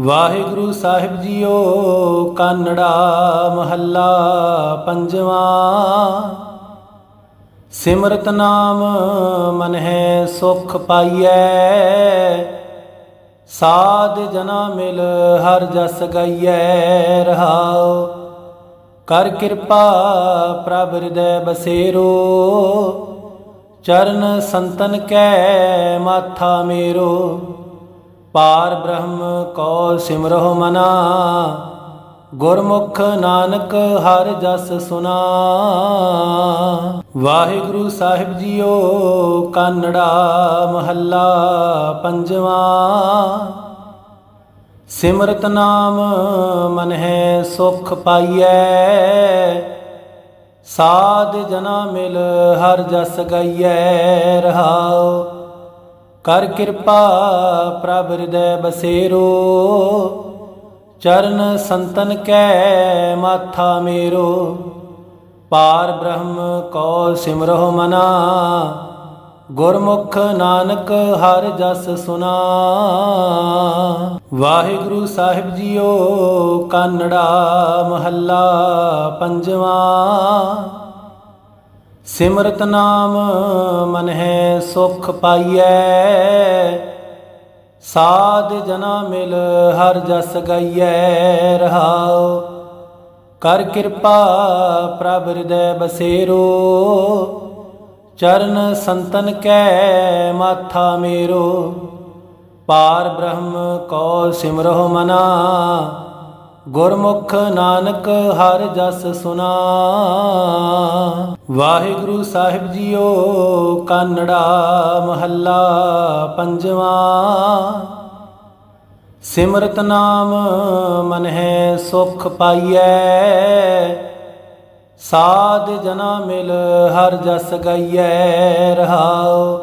ਵਾਹਿਗੁਰੂ ਸਾਹਿਬ JIO, ਕਾਨੜਾ ਮਹੱਲਾ ਪੰਜਵਾਂ। ਸਿਮਰਤ ਨਾਮ ਮਨ ਹੈ ਸੁਖ ਪਾਈਐ। ਸਾਧ ਜਨਾ ਮਿਲ ਹਰ ਜਸ ਗਾਈਐ, ਰਹਾਉ। ਕਰ ਕਿਰਪਾ ਪ੍ਰਭ ਹਿਰਦੈ ਬਸੇਰੋ। ਚਰਨ ਸੰਤਨ ਕੈ, ਮਾਥਾ ਮੇਰੋ। ਪਾਰ ਬ੍ਰਹਮ ਕੋ ਸਿਮਰਹੁ ਮਨਾ, ਗੁਰਮੁਖ ਨਾਨਕ ਹਰ ਜਸ ਸੁਨਾ। ਵਾਹਿਗੁਰੂ ਸਾਹਿਬ ਜੀਓ, ਕਾਨੜਾ ਮਹੱਲਾ ਪੰਜਵਾਂ। ਸਿਮਰਤ ਨਾਮ ਮਨ ਹੈ ਸੁਖ ਪਾਈਐ, ਸਾਧ ਜਨਾ ਮਿਲ ਹਰ ਜਸ ਗਾਈਐ ਰਹਾਓ ਕਰ ਕਿਰਪਾ ਪ੍ਰਭ ਹਿਰਦੈ ਬਸੇਰੋ, ਚਰਨ ਸੰਤਨ ਕੈ ਮਾਥਾ ਮੇਰੋ। ਪਾਰ ਬ੍ਰਹਮ ਕੋ ਸਿਮਰਹੁ ਮਨਾ, ਗੁਰਮੁਖ ਨਾਨਕ ਹਰ ਜਸ ਸੁਨਾ। ਵਾਹਿਗੁਰੂ ਸਾਹਿਬ ਜੀਓ, ਕਾਨੜਾ ਮਹੱਲਾ ਪੰਜਵਾਂ। ਸਿਮਰਤ ਨਾਮ ਮਨ ਹੈ ਸੁਖ ਪਾਈਐ। ਸਾਧ ਜਨਾ ਮਿਲ ਹਰ ਜਸ ਗਾਈਐ। ਰਹਾਉ, ਕਰ ਕਿਰਪਾ ਪ੍ਰਭ ਹਿਰਦੈ ਬਸੇਰੋ। ਚਰਨ ਸੰਤਨ ਕੈ ਮਾਥਾ ਮੇਰੋ। ਪਾਰ ਬ੍ਰਹਮ ਕੋ ਸਿਮਰਹੁ ਮਨਾ। ਗੁਰਮੁਖ ਨਾਨਕ ਹਰ ਜਸ ਸੁਨਾ। ਵਾਹਿਗੁਰੂ ਸਾਹਿਬ ਜੀਓ, ਕਾਨੜਾ ਮਹੱਲਾ ਪੰਜਵਾਂ। ਸਿਮਰਤ ਨਾਮ ਮਨ ਹੈ ਸੁਖ ਪਾਈਐ। ਸਾਧ ਜਨਾ ਮਿਲ ਹਰ ਜਸ ਗਾਈਐ, ਰਹਾਉ।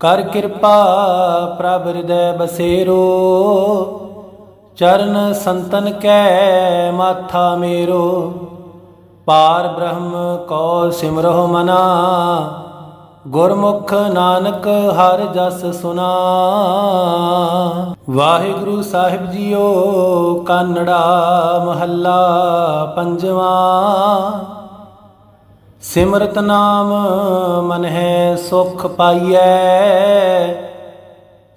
ਕਰ ਕਿਰਪਾ ਪ੍ਰਭ ਹਿਰਦੈ ਬਸੇਰੋ। ਚਰਨ ਸੰਤਨ ਕੈ ਮਾਥਾ ਮੇਰੋ, ਪਾਰ ਬ੍ਰਹਮ ਕੋ ਸਿਮਰਹੁ ਮਨਾ, ਗੁਰਮੁਖ ਨਾਨਕ ਹਰ ਜਸ ਸੁਨਾ। ਵਾਹਿਗੁਰੂ ਸਾਹਿਬ ਜੀਓ, ਕਾਨੜਾ ਮਹੱਲਾ ਪੰਜਵਾਂ, ਸਿਮਰਤ ਨਾਮ ਮਨ ਹੈ ਸੁਖ ਪਾਈਐ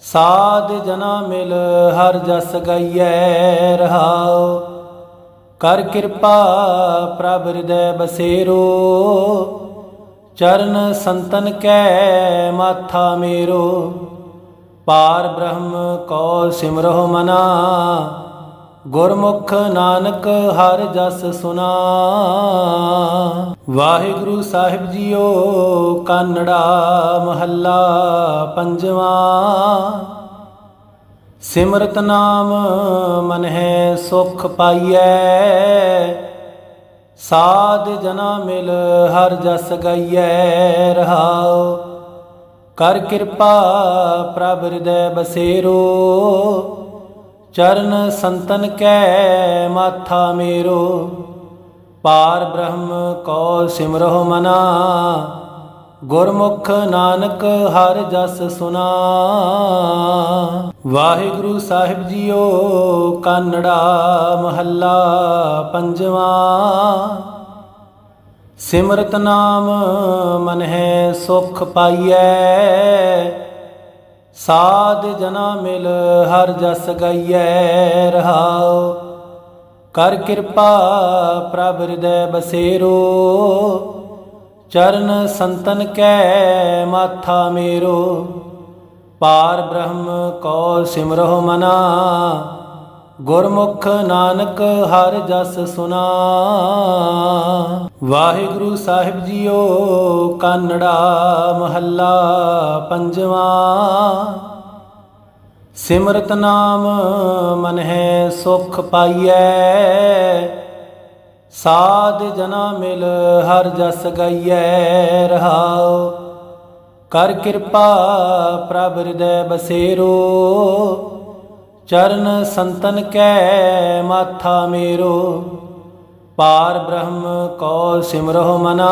ਸਾਧ ਜਨਾ ਮਿਲ ਹਰ ਜਸ ਗਾਈਐ ਰਹਾਉ। ਕਰ ਕਿਰਪਾ ਪ੍ਰਭ ਹਿਰਦੈ ਬਸੇਰੋ। ਚਰਨ ਸੰਤਨ ਕੈ ਮਾਥਾ ਮੇਰੋ। ਪਾਰ ਬ੍ਰਹਮ ਕੋ ਸਿਮਰਹੁ ਮਨਾ। ਗੁਰਮੁਖ ਨਾਨਕ ਹਰ ਜਸ ਸੁਨਾ। ਵਾਹਿਗੁਰੂ ਸਾਹਿਬ ਜੀਓ, ਕਾਨੜਾ ਮਹੱਲਾ ਪੰਜਵਾਂ। ਸਿਮਰਤ ਨਾਮ ਮਨ ਹੈ ਸੁਖ ਪਾਈਐ। ਸਾਧ ਜਨਾ ਮਿਲ ਹਰ ਜਸ ਗਾਈਐ, ਰਹਾਉ। ਕਰ ਕਿਰਪਾ ਪ੍ਰਭ ਹਿਰਦੈ ਬਸੇਰੋ। ਚਰਨ ਸੰਤਨ ਕੈ ਮਾਥਾ ਮੇਰੋ, ਪਾਰ ਬ੍ਰਹਮ ਕੋ ਸਿਮਰਹੁ ਮਨਾ, ਗੁਰਮੁਖ ਨਾਨਕ ਹਰ ਜਸ ਸੁਨਾ। ਵਾਹਿਗੁਰੂ ਸਾਹਿਬ ਜੀਓ, ਕਾਨੜਾ ਮਹੱਲਾ ਪੰਜਵਾਂ, ਸਿਮਰਤ ਨਾਮ ਮਨ ਹੈ ਸੁਖ ਪਾਈਐ ਸਾਧ ਜਨਾ ਮਿਲ ਹਰ ਜਸ ਗਾਈਐ ਰਹਾਉ। ਕਰ ਕਿਰਪਾ ਪ੍ਰਭ ਹਿਰਦੈ ਬਸੇਰੋ। ਚਰਨ ਸੰਤਨ ਕੈ ਮਾਥਾ ਮੇਰੋ। ਪਾਰ ਬ੍ਰਹਮ ਕੋ ਸਿਮਰਹੁ ਮਨਾ। ਗੁਰਮੁਖ ਨਾਨਕ ਹਰ ਜਸ ਸੁਨਾ। ਵਾਹਿਗੁਰੂ ਸਾਹਿਬ ਜੀਓ, ਕਾਨੜਾ ਮਹੱਲਾ ਪੰਜਵਾਂ। ਸਿਮਰਤ ਨਾਮ ਮਨ ਹੈ ਸੁਖ ਪਾਈਐ। ਸਾਧ ਜਨਾ ਮਿਲ ਹਰ ਜਸ ਗਾਈਐ, ਰਹਾਉ। ਕਰ ਕਿਰਪਾ ਪ੍ਰਭ ਹਿਰਦੈ ਬਸੇਰੋ। ਚਰਨ ਸੰਤਨ ਕੈ ਮਾਥਾ ਮੇਰੋ, ਪਾਰ ਬ੍ਰਹਮ ਕੋ ਸਿਮਰਹੁ ਮਨਾ।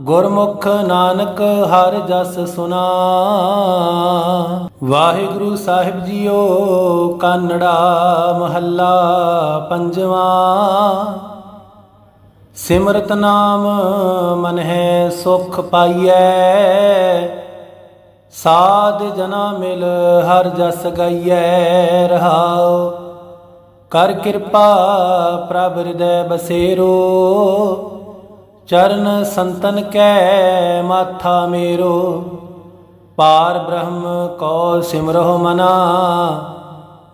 ਗੁਰਮੁਖ ਨਾਨਕ ਹਰ ਜਸ ਸੁਨਾ। ਵਾਹਿਗੁਰੂ ਸਾਹਿਬ ਜੀਓ, ਕਾਨੜਾ ਮਹੱਲਾ ਪੰਜਵਾਂ। ਸਿਮਰਤ ਨਾਮ ਮਨ ਹੈ ਸੁਖ ਪਾਈਐ ਸਾਧ ਜਨਾ ਮਿਲ, ਹਰ ਜਸ ਗਾਈਐ ਰਹਾਉ। ਕਰ ਕਿਰਪਾ ਪ੍ਰਭ ਹਿਰਦੈ ਬਸੇਰੋ। ਚਰਨ ਸੰਤਨ ਕੈ ਮਾਥਾ ਮੇਰੋ। ਪਾਰ ਬ੍ਰਹਮ ਕੋ ਸਿਮਰਹੁ ਮਨਾ।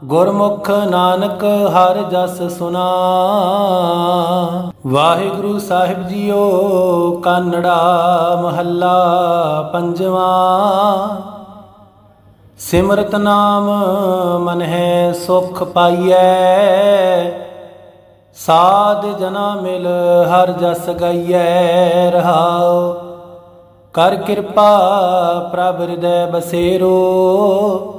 ਗੁਰਮੁਖ ਨਾਨਕ ਹਰ ਜਸ ਸੁਨਾ। ਵਾਹਿਗੁਰੂ ਸਾਹਿਬ ਜੀਓ, ਕਾਨੜਾ ਮਹੱਲਾ ਪੰਜਵਾਂ। ਸਿਮਰਤ ਨਾਮ ਮਨ ਹੈ ਸੁਖ ਪਾਈਐ। ਸਾਧ ਜਨਾ ਮਿਲ ਹਰ ਜਸ ਗਾਈਐ, ਰਹਾਉ। ਕਰ ਕਿਰਪਾ ਪ੍ਰਭ ਹਿਰਦੈ ਬਸੇਰੋ।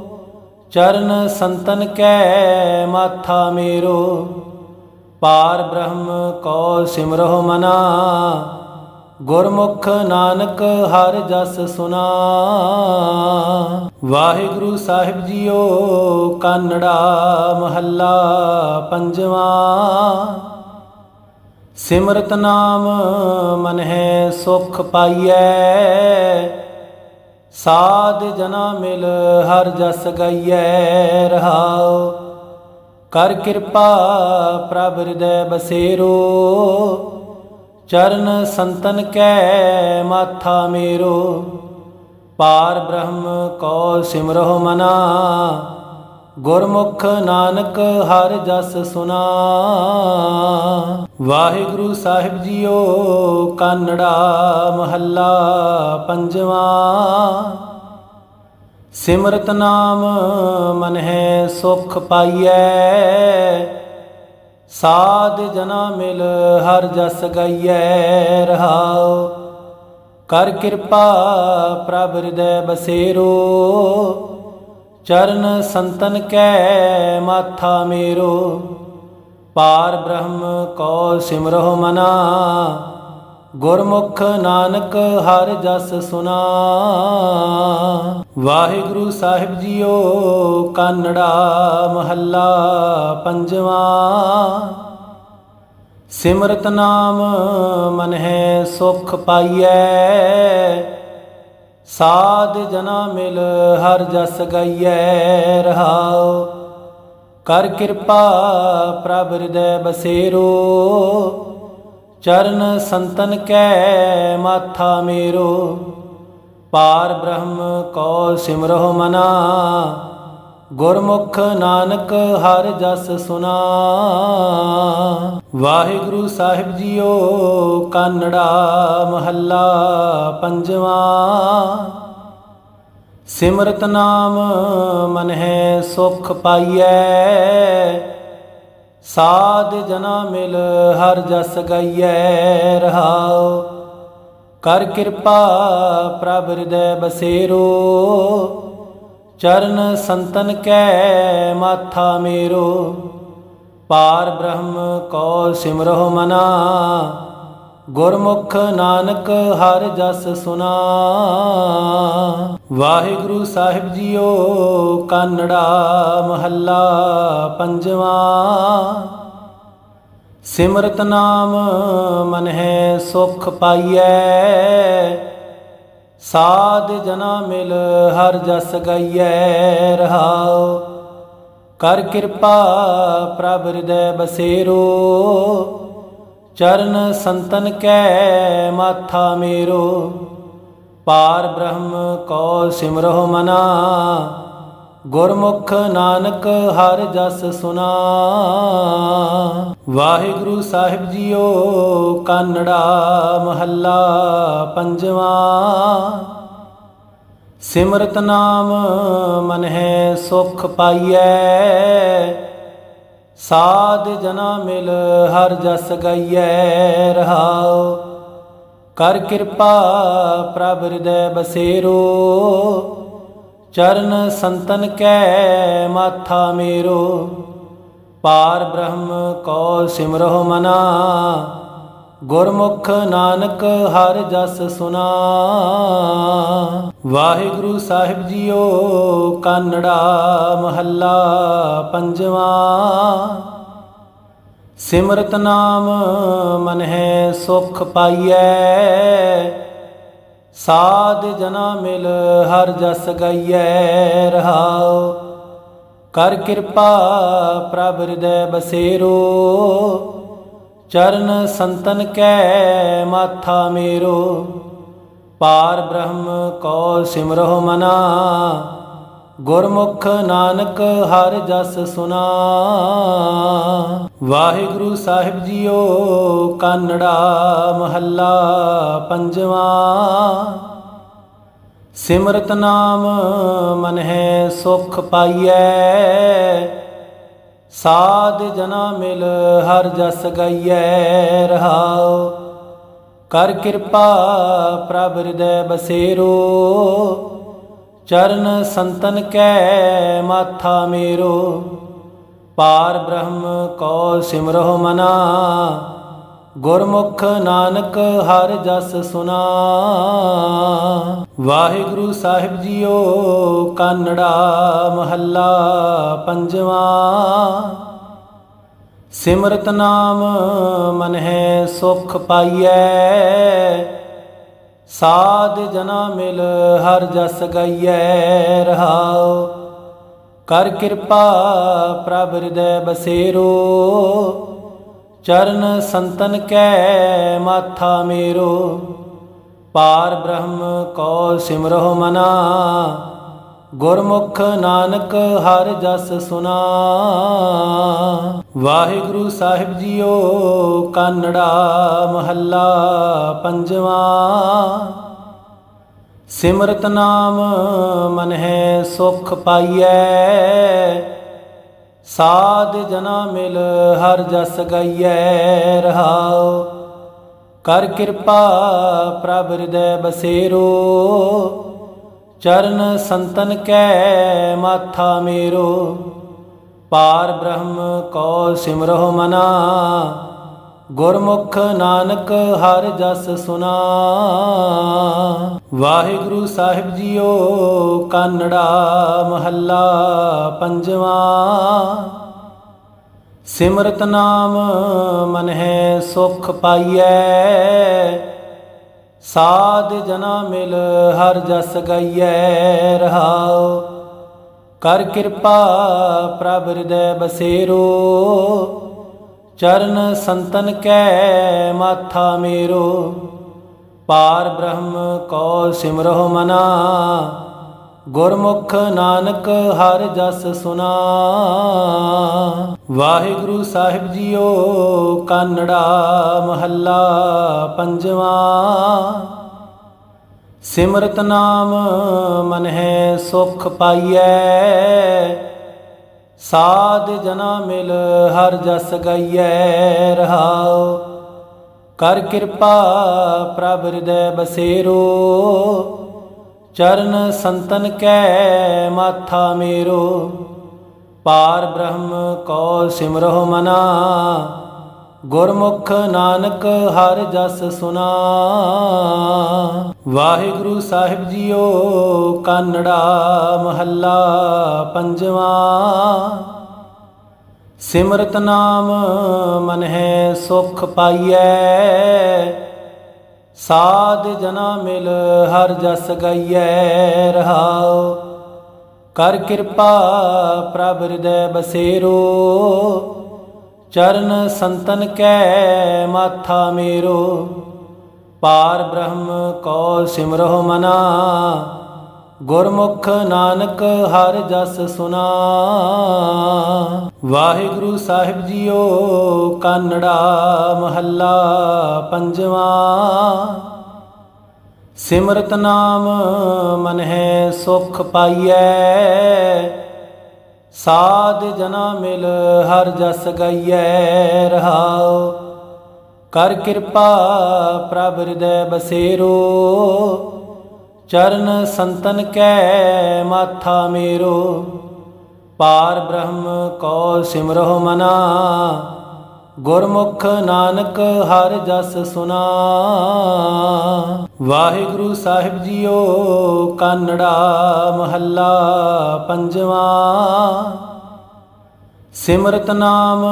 ਚਰਨ ਸੰਤਨ ਕੈ ਮਾਥਾ ਮੇਰੋ, ਪਾਰ ਬ੍ਰਹਮ ਕੋ ਸਿਮਰਹੁ ਮਨਾ, ਗੁਰਮੁਖ ਨਾਨਕ ਹਰ ਜਸ ਸੁਨਾ। ਵਾਹਿਗੁਰੂ ਸਾਹਿਬ ਜੀਓ, ਕਾਨੜਾ ਮਹੱਲਾ ਪੰਜਵਾਂ, ਸਿਮਰਤ ਨਾਮ ਮਨ ਹੈ ਸੁਖ ਪਾਈਐ ਸਾਧ ਜਨਾ ਮਿਲ ਹਰ ਜਸ ਗਾਈਐ ਰਹਾਉ। ਕਰ ਕਿਰਪਾ ਪ੍ਰਭ ਹਿਰਦੈ ਬਸੇਰੋ। ਚਰਨ ਸੰਤਨ ਕੈ ਮਾਥਾ ਮੇਰੋ। ਪਾਰ ਬ੍ਰਹਮ ਕੋ ਸਿਮਰਹੁ ਮਨਾ। ਗੁਰਮੁਖ ਨਾਨਕ ਹਰ ਜਸ ਸੁਨਾ। ਵਾਹਿਗੁਰੂ ਸਾਹਿਬ ਜੀਓ, ਕਾਨੜਾ ਮਹੱਲਾ ਪੰਜਵਾਂ। ਸਿਮਰਤ ਨਾਮ ਮਨ ਹੈ ਸੁਖ ਪਾਈਐ। ਸਾਧ ਜਨਾ ਮਿਲ ਹਰ ਜਸ ਗਾਈਐ। ਰਹਾਉ ਕਰ ਕਿਰਪਾ ਪ੍ਰਭ ਹਿਰਦੈ ਬਸੇਰੋ। ਚਰਨ ਸੰਤਨ ਕੈ ਮਾਥਾ ਮੇਰੋ, ਪਾਰ ਬ੍ਰਹਮ ਕੋ ਸਿਮਰਹੁ ਮਨਾ, ਗੁਰਮੁਖ ਨਾਨਕ ਹਰ ਜਸ ਸੁਨਾ। ਵਾਹਿਗੁਰੂ ਸਾਹਿਬ ਜੀਓ, ਕਾਨੜਾ ਮਹੱਲਾ ਪੰਜਵਾਂ, ਸਿਮਰਤ ਨਾਮ ਮਨ ਹੈ ਸੁਖ ਪਾਈਐ ਸਾਧ ਜਨਾ ਮਿਲ ਹਰ ਜਸ ਗਾਈਐ ਰਹਾਉ। ਕਰ ਕਿਰਪਾ ਪ੍ਰਭ ਹਿਰਦੈ ਬਸੇਰੋ। ਚਰਨ ਸੰਤਨ ਕੈ ਮਾਥਾ ਮੇਰੋ। ਪਾਰ ਬ੍ਰਹਮ ਕੋ ਸਿਮਰਹੁ ਮਨਾ। ਗੁਰਮੁਖ ਨਾਨਕ ਹਰ ਜਸ ਸੁਨਾ। ਵਾਹਿਗੁਰੂ ਸਾਹਿਬ ਜੀਓ, ਕਾਨੜਾ ਮਹੱਲਾ ਪੰਜਵਾਂ। ਸਿਮਰਤ ਨਾਮ ਮਨ ਹੈ ਸੁਖ ਪਾਈਐ। ਸਾਧ ਜਨਾ ਮਿਲ ਹਰ ਜਸ ਗਾਈਐ, ਰਹਾਉ। ਕਰ ਕਿਰਪਾ ਪ੍ਰਭ ਹਿਰਦੈ ਬਸੇਰੋ। ਚਰਨ ਸੰਤਨ ਕੈ ਮਾਥਾ ਮੇਰੋ, ਪਾਰ ਬ੍ਰਹਮ ਕੋ ਸਿਮਰਹੁ ਮਨਾ। ਗੁਰਮੁਖ ਨਾਨਕ ਹਰ ਜਸ ਸੁਨਾ। ਵਾਹਿਗੁਰੂ ਸਾਹਿਬ ਜੀਓ, ਕਾਨੜਾ ਮਹੱਲਾ ਪੰਜਵਾਂ। ਸਿਮਰਤ ਨਾਮ ਮਨ ਹੈ ਸੁਖ ਪਾਈਐ ਸਾਧ ਜਨਾ ਮਿਲ ਹਰ ਜਸ ਗਾਈਐ ਰਹਾਉ। ਕਰ ਕਿਰਪਾ ਪ੍ਰਭ ਹਿਰਦੈ ਬਸੇਰੋ। ਚਰਨ ਸੰਤਨ ਕੈ ਮਾਥਾ ਮੇਰੋ। ਪਾਰ ਬ੍ਰਹਮ ਕੋ ਸਿਮਰਹੁ ਮਨਾ। ਗੁਰਮੁਖ ਨਾਨਕ ਹਰ ਜਸ ਸੁਨਾ। ਵਾਹਿਗੁਰੂ ਸਾਹਿਬ ਜੀਓ, ਕਾਨੜਾ ਮਹੱਲਾ ਪੰਜਵਾਂ। ਸਿਮਰਤ ਨਾਮ ਮਨ ਹੈ ਸੁਖ ਪਾਈਐ। ਸਾਧ ਜਨਾ ਮਿਲ ਹਰ ਜਸ ਗਾਈਐ, ਰਹਾਉ। ਕਰ ਕਿਰਪਾ ਪ੍ਰਭ ਹਿਰਦੈ ਬਸੇਰੋ। ਚਰਨ ਸੰਤਨ ਕੈ ਮਾਥਾ ਮੇਰੋ, ਪਾਰ ਬ੍ਰਹਮ ਕੋ ਸਿਮਰਹੁ ਮਨਾ, ਗੁਰਮੁਖ ਨਾਨਕ ਹਰ ਜਸ ਸੁਨਾ। ਵਾਹਿਗੁਰੂ ਸਾਹਿਬ ਜੀਓ, ਕਾਨੜਾ ਮਹੱਲਾ ਪੰਜਵਾਂ, ਸਿਮਰਤ ਨਾਮ ਮਨ ਹੈ ਸੁਖ ਪਾਈਐ ਸਾਧ ਜਨਾ ਮਿਲ, ਹਰ ਜਸ ਗਾਈਐ ਰਹਾਉ। ਕਰ ਕਿਰਪਾ ਪ੍ਰਭ ਹਿਰਦੈ ਬਸੇਰੋ। ਚਰਨ ਸੰਤਨ ਕੈ ਮਾਥਾ ਮੇਰੋ। ਪਾਰ ਬ੍ਰਹਮ ਕੋ ਸਿਮਰਹੁ ਮਨਾ। ਗੁਰਮੁਖ ਨਾਨਕ ਹਰ ਜਸ ਸੁਨਾ। ਵਾਹਿਗੁਰੂ ਸਾਹਿਬ ਜੀਓ, ਕਾਨੜਾ ਮਹੱਲਾ ਪੰਜਵਾਂ। ਸਿਮਰਤ ਨਾਮ ਮਨ ਹੈ ਸੁਖ ਪਾਈਐ। ਸਾਧ ਜਨਾ ਮਿਲ ਹਰ ਜਸ ਗਾਈਐ ਰਹਾਓ ਕਰ ਕਿਰਪਾ ਪ੍ਰਭ ਹਿਰਦੈ ਬਸੇਰੋ। ਚਰਨ ਸੰਤਨ ਕੈ ਮਾਥਾ ਮੇਰੋ, ਪਾਰ ਬ੍ਰਹਮ ਕੋ ਸਿਮਰਹੁ ਮਨਾ। ਗੁਰਮੁਖ ਨਾਨਕ ਹਰ ਜਸ ਸੁਨਾ। ਵਾਹਿਗੁਰੂ ਸਾਹਿਬ ਜੀਓ, ਕਾਨੜਾ ਮਹੱਲਾ ਪੰਜਵਾਂ। ਸਿਮਰਤ ਨਾਮ ਮਨ ਹੈ ਸੁਖ ਪਾਈਐ ਸਾਧ ਜਨਾ ਮਿਲ, ਹਰ ਜਸ ਗਾਈਐ ਰਹਾਉ। ਕਰ ਕਿਰਪਾ ਪ੍ਰਭ ਹਿਰਦੈ ਬਸੇਰੋ। ਚਰਨ ਸੰਤਨ ਕੈ ਮਾਥਾ ਮੇਰੋ। ਪਾਰ ਬ੍ਰਹਮ ਕੋ ਸਿਮਰਹੁ ਮਨਾ। ਗੁਰਮੁਖ ਨਾਨਕ ਹਰ ਜਸ ਸੁਨਾ। ਵਾਹਿਗੁਰੂ ਸਾਹਿਬ ਜੀਓ, ਕਾਨੜਾ ਮਹੱਲਾ ਪੰਜਵਾਂ। ਸਿਮਰਤ ਨਾਮ ਮਨ ਹੈ ਸੁਖ ਪਾਈਐ। ਸਾਧ ਜਨਾ ਮਿਲ ਹਰ ਜਸ ਗਾਈਐ, ਰਹਾਉ। ਕਰ ਕਿਰਪਾ ਪ੍ਰਭ ਹਿਰਦੈ ਬਸੇਰੋ। ਚਰਨ ਸੰਤਨ ਕੈ ਮਾਥਾ ਮੇਰੋ, ਪਾਰ ਬ੍ਰਹਮ ਕੋ ਸਿਮਰਹੁ ਮਨਾ, ਗੁਰਮੁਖ ਨਾਨਕ ਹਰ ਜਸ ਸੁਨਾ। ਵਾਹਿਗੁਰੂ ਸਾਹਿਬ ਜੀਓ, ਕਾਨੜਾ ਮਹੱਲਾ ਪੰਜਵਾਂ, ਸਿਮਰਤ ਨਾਮ ਮਨ ਹੈ ਸੁਖ ਪਾਈਐ ਸਾਧ ਜਨਾ ਮਿਲ ਹਰ ਜਸ ਗਾਈਐ ਰਹਾਉ। ਕਰ ਕਿਰਪਾ ਪ੍ਰਭ ਹਿਰਦੈ ਬਸੇਰੋ। ਚਰਨ ਸੰਤਨ ਕੈ ਮਾਥਾ ਮੇਰੋ। ਪਾਰ ਬ੍ਰਹਮ ਕੋ ਸਿਮਰਹੁ ਮਨਾ। ਗੁਰਮੁਖ ਨਾਨਕ ਹਰ ਜਸ ਸੁਨਾ। ਵਾਹਿਗੁਰੂ ਸਾਹਿਬ ਜੀਓ, ਕਾਨੜਾ ਮਹੱਲਾ ਪੰਜਵਾਂ। ਸਿਮਰਤ ਨਾਮ ਮਨ ਹੈ ਸੁਖ ਪਾਈਐ। ਸਾਧ ਜਨਾ ਮਿਲ ਹਰ ਜਸ ਗਾਈਐ ਰਹਾਓ ਕਰ ਕਿਰਪਾ ਪ੍ਰਭ ਹਿਰਦੈ ਬਸੇਰੋ। ਚਰਨ ਸੰਤਨ ਕੈ ਮਾਥਾ ਮੇਰੋ, ਪਾਰ ਬ੍ਰਹਮ ਕੋ ਸਿਮਰਹੁ ਮਨਾ, ਗੁਰਮੁਖ ਨਾਨਕ ਹਰ ਜਸ ਸੁਨਾ। ਵਾਹਿਗੁਰੂ ਸਾਹਿਬ ਜੀਓ, ਕਾਨੜਾ ਮਹੱਲਾ ਪੰਜਵਾਂ, ਸਿਮਰਤ ਨਾਮ ਮਨ ਹੈ ਸੁਖ ਪਾਈਐ ਸਾਧ ਜਨਾ ਮਿਲ ਹਰ ਜਸ ਗਾਈਐ ਰਹਾਉ। ਕਰ ਕਿਰਪਾ ਪ੍ਰਭ ਹਿਰਦੈ ਬਸੇਰੋ। ਚਰਨ ਸੰਤਨ ਕੈ ਮਾਥਾ ਮੇਰੋ। ਪਾਰ ਬ੍ਰਹਮ ਕੋ ਸਿਮਰਹੁ ਮਨਾ। ਗੁਰਮੁਖ ਨਾਨਕ ਹਰ ਜਸ ਸੁਨਾ। ਵਾਹਿਗੁਰੂ ਸਾਹਿਬ ਜੀਓ, ਕਾਨੜਾ ਮਹੱਲਾ ਪੰਜਵਾਂ। ਸਿਮਰਤ ਨਾਮ ਮਨ ਹੈ ਸੁਖ ਪਾਈਐ। ਸਾਧ ਜਨਾ ਮਿਲ ਹਰ ਜਸ ਗਾਈਐ, ਰਹਾਉ। ਕਰ ਕਿਰਪਾ ਪ੍ਰਭ ਹਿਰਦੈ ਬਸੇਰੋ। ਚਰਨ ਸੰਤਨ ਕੈ ਮਾਥਾ ਮੇਰੋ, ਪਾਰ ਬ੍ਰਹਮ ਕੋ ਸਿਮਰਹੁ ਮਨਾ। ਗੁਰਮੁਖ ਨਾਨਕ ਹਰ ਜਸ ਸੁਨਾ। ਵਾਹਿਗੁਰੂ ਸਾਹਿਬ ਜੀਓ, ਕਾਨੜਾ ਮਹੱਲਾ ਪੰਜਵਾਂ। ਸਿਮਰਤ ਨਾਮ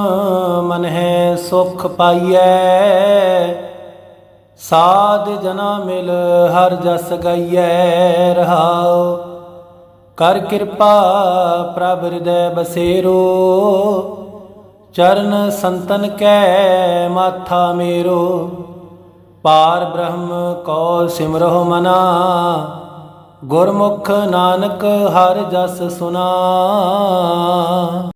ਮਨ ਹੈ ਸੁਖ ਪਾਈਐ ਸਾਧ ਜਨਾ ਮਿਲ ਹਰ ਜਸ ਗਾਈਐ ਰਹਾਉ। ਕਰ ਕਿਰਪਾ ਪ੍ਰਭ ਹਿਰਦੈ ਬਸੇਰੋ। ਚਰਨ ਸੰਤਨ ਕੈ ਮਾਥਾ ਮੇਰੋ। ਪਾਰ ਬ੍ਰਹਮ ਕੋ ਸਿਮਰਹੁ ਮਨਾ। ਗੁਰਮੁਖ ਨਾਨਕ ਹਰ ਜਸ ਸੁਨਾ।